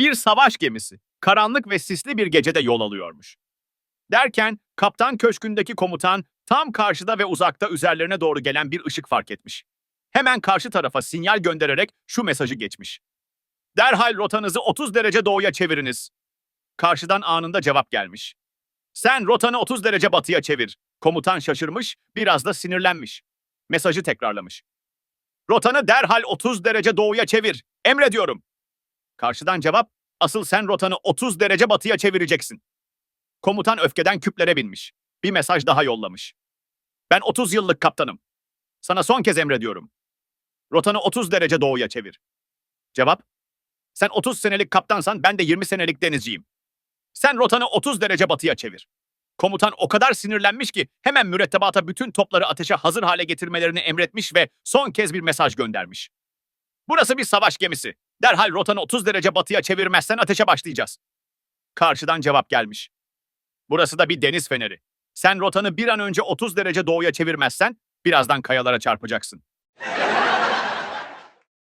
Bir savaş gemisi, karanlık ve sisli bir gecede yol alıyormuş. Derken kaptan köşkündeki komutan tam karşıda ve uzakta üzerlerine doğru gelen bir ışık fark etmiş. Hemen karşı tarafa sinyal göndererek şu mesajı geçmiş. Derhal rotanızı 30 derece doğuya çeviriniz. Karşıdan anında cevap gelmiş. Sen rotanı 30 derece batıya çevir. Komutan şaşırmış, biraz da sinirlenmiş. Mesajı tekrarlamış. Rotanı derhal 30 derece doğuya çevir. Emrediyorum. Karşıdan cevap, asıl sen rotanı 30 derece batıya çevireceksin. Komutan öfkeden küplere binmiş. Bir mesaj daha yollamış. Ben 30 yıllık kaptanım. Sana son kez emrediyorum. Rotanı 30 derece doğuya çevir. Cevap, sen 30 senelik kaptansan ben de 20 senelik denizciyim. Sen rotanı 30 derece batıya çevir. Komutan o kadar sinirlenmiş ki hemen mürettebata bütün topları ateşe hazır hale getirmelerini emretmiş ve son kez bir mesaj göndermiş. Burası bir savaş gemisi. Derhal rotanı 30 derece batıya çevirmezsen ateşe başlayacağız. Karşıdan cevap gelmiş. Burası da bir deniz feneri. Sen rotanı bir an önce 30 derece doğuya çevirmezsen birazdan kayalara çarpacaksın.